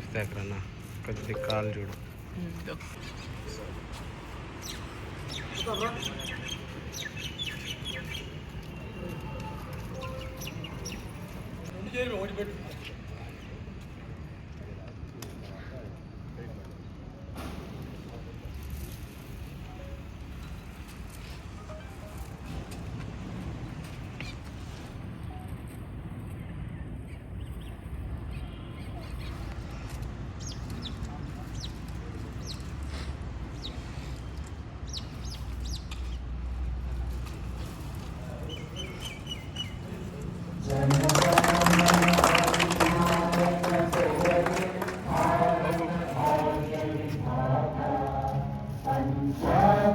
ఇస్తాకర్ అన్న కొద్ది కాలు చూడు.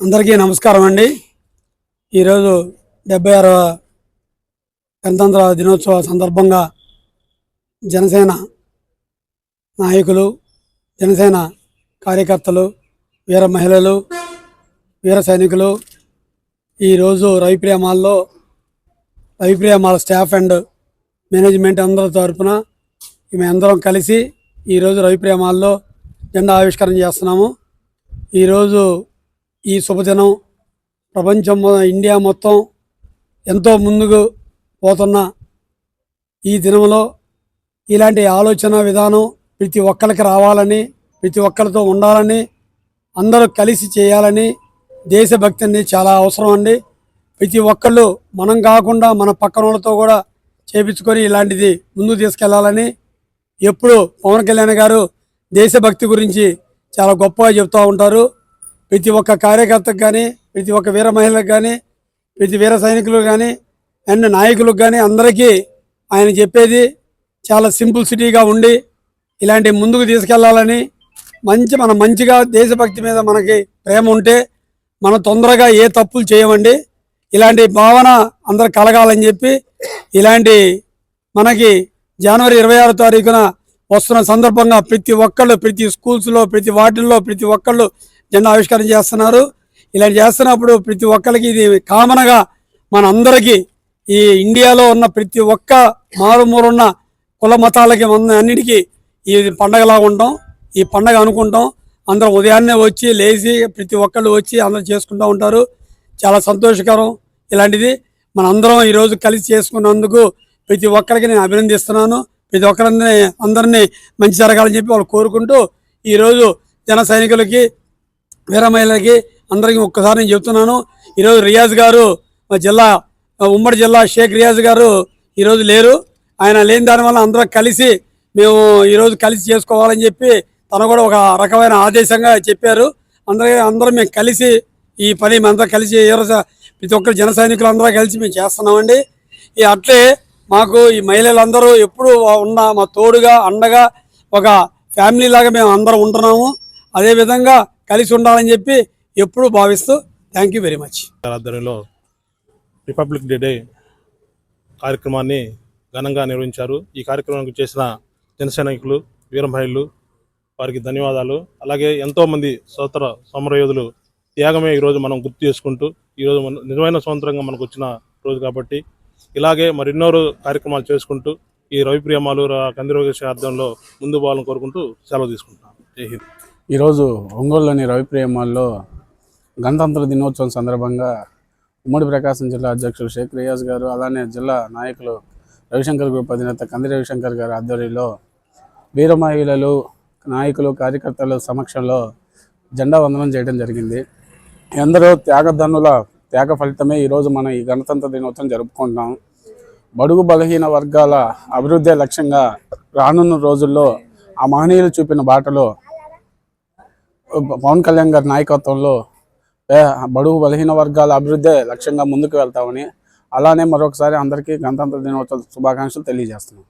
అందరికీ నమస్కారం అండి. ఈరోజు డెబ్బై ఆరవ గణతంత్ర దినోత్సవ సందర్భంగా జనసేన నాయకులు జనసేన కార్యకర్తలు వీర మహిళలు వీర సైనికులు ఈరోజు రవిప్రియ మాల్లో Ravipriya mall staff and management అందరి తరఫున మేమందరం కలిసి ఈరోజు రవిప్రియ మాల్లో జెండా ఆవిష్కరణ చేస్తున్నాము. ఈరోజు ఈ శుభదినం ప్రపంచం మొ- ఇండియా మొత్తం ఎంతో ముందుకు పోతున్న ఈ దినంలో ఇలాంటి ఆలోచన విధానం ప్రతి ఒక్కరికి రావాలని ప్రతి ఒక్కరితో ఉండాలని అందరూ కలిసి చేయాలని దేశభక్తిని చాలా అవసరం అండి. ప్రతి ఒక్కళ్ళు మనం కాకుండా మన పక్కన వాళ్ళతో కూడా చేపించుకొని ఇలాంటిది ముందుకు తీసుకెళ్ళాలని ఎప్పుడు పవన్ కళ్యాణ్ గారు దేశభక్తి గురించి చాలా గొప్పగా చెప్తూ ఉంటారు. ప్రతి ఒక్క కార్యకర్తకు కానీ ప్రతి ఒక్క వీర మహిళకు కానీ ప్రతి వీర సైనికులకు కానీ అండ్ నాయకులకు కానీ అందరికీ ఆయన చెప్పేది చాలా సింపుల్ సిటీగా ఉండి ఇలాంటి ముందుకు తీసుకెళ్ళాలని మంచి మన మంచిగా దేశభక్తి మీద మనకి ప్రేమ ఉంటే మనం తొందరగా ఏ తప్పులు చేయమండి. ఇలాంటి భావన అందరు కలగాలని చెప్పి ఇలాంటి మనకి జనవరి ఇరవై ఆరో తారీఖున వస్తున్న సందర్భంగా ప్రతి ఒక్కళ్ళు ప్రతి స్కూల్స్లో ప్రతి వాటిల్లో ప్రతి ఒక్కళ్ళు జెండా ఆవిష్కరణ చేస్తున్నారు. ఇలా చేస్తున్నప్పుడు ప్రతి ఒక్కరికి ఇది కామన్గా మన అందరికీ ఈ ఇండియాలో ఉన్న ప్రతి ఒక్క మారుమూలున్న కుల మతాలకి అన్నిటికీ ఈ పండగలా ఉంటాం ఈ పండగ అనుకుంటాం. అందరం ఉదయాన్నే వచ్చి లేచి ప్రతి ఒక్కళ్ళు వచ్చి అందరూ చేసుకుంటూ ఉంటారు. చాలా సంతోషకరం ఇలాంటిది. మన అందరం ఈరోజు కలిసి చేసుకున్నందుకు ప్రతి ఒక్కరికి నేను అభినందిస్తున్నాను. ప్రతి ఒక్కరిని అందరినీ మంచి జరగాలని చెప్పి వాళ్ళు కోరుకుంటూ ఈరోజు జన సైనికులకి వీర మహిళలకి అందరికీ ఒక్కసారి నేను చెప్తున్నాను. ఈరోజు రియాజ్ గారు మా జిల్లా ఉమ్మడి జిల్లా షేక్ రియాజ్ గారు ఈరోజు లేరు. ఆయన లేని దానివల్ల అందరం కలిసి మేము ఈరోజు కలిసి చేసుకోవాలని చెప్పి తను కూడా ఒక రకమైన ఆదేశంగా చెప్పారు. అందరూ అందరం మేము కలిసి ఈ పని మేమందరం కలిసి ఎవరు ప్రతి ఒక్కరు జన సైనికులు అందరూ కలిసి మేము చేస్తున్నామండి. ఈ అట్లే మాకు ఈ మహిళలందరూ ఎప్పుడు ఉన్న మా తోడుగా అండగా ఒక ఫ్యామిలీ లాగా మేము అందరం ఉంటున్నాము. అదేవిధంగా కలిసి ఉండాలని చెప్పి ఎప్పుడూ భావిస్తూ థ్యాంక్ యూ వెరీ మచ్ ఆధ్వర్యంలో రిపబ్లిక్ డే డే కార్యక్రమాన్ని ఘనంగా నిర్వహించారు. ఈ కార్యక్రమానికి చేసిన జనసైనికులు వీరమహిళలు వారికి ధన్యవాదాలు. అలాగే ఎంతోమంది సోదర సమరయోధులు త్యాగమే ఈరోజు మనం గుర్తు చేసుకుంటూ ఈరోజు మన నిజమైన స్వతంత్రంగా మనకు వచ్చిన రోజు కాబట్టి ఇలాగే మరెన్నో కార్యక్రమాలు చేసుకుంటూ ఈ రవిప్రియమాలు కందిరోగేశ్వర ఆధ్వర్యంలో ముందు పోవాలని కోరుకుంటూ సెలవు తీసుకుంటున్నాను జై హింద్. ఈరోజు ఒంగోలులోని రవిప్రియమాల్లో గణతంత్ర దినోత్సవం సందర్భంగా ఉమ్మడి ప్రకాశం జిల్లా అధ్యక్షులు షేక్ రియాజ్ గారు అలానే జిల్లా నాయకులు రవిశంకర్ గ్రూప్ అధినేత కంది రవిశంకర్ గారి ఆధ్వర్యంలో వీర మహిళలు నాయకులు కార్యకర్తల సమక్షంలో జెండా వందనం చేయడం జరిగింది. ఎందరో త్యాగధనుల త్యాగ ఫలితమే ఈరోజు మనం ఈ గణతంత్ర దినోత్సవం జరుపుకుంటున్నాం. బడుగు బలహీన వర్గాల అభివృద్ధి లక్ష్యంగా రానున్న రోజుల్లో ఆ మహనీయులు చూపిన బాటలో పవన్ కళ్యాణ్ గారి నాయకత్వంలో బడుగు బలహీన వర్గాల అభివృద్ధి లక్ష్యంగా ముందుకు వెళ్తామని అలానే మరొకసారి అందరికీ గణతంత్ర దినోత్సవ శుభాకాంక్షలు తెలియజేస్తున్నాం.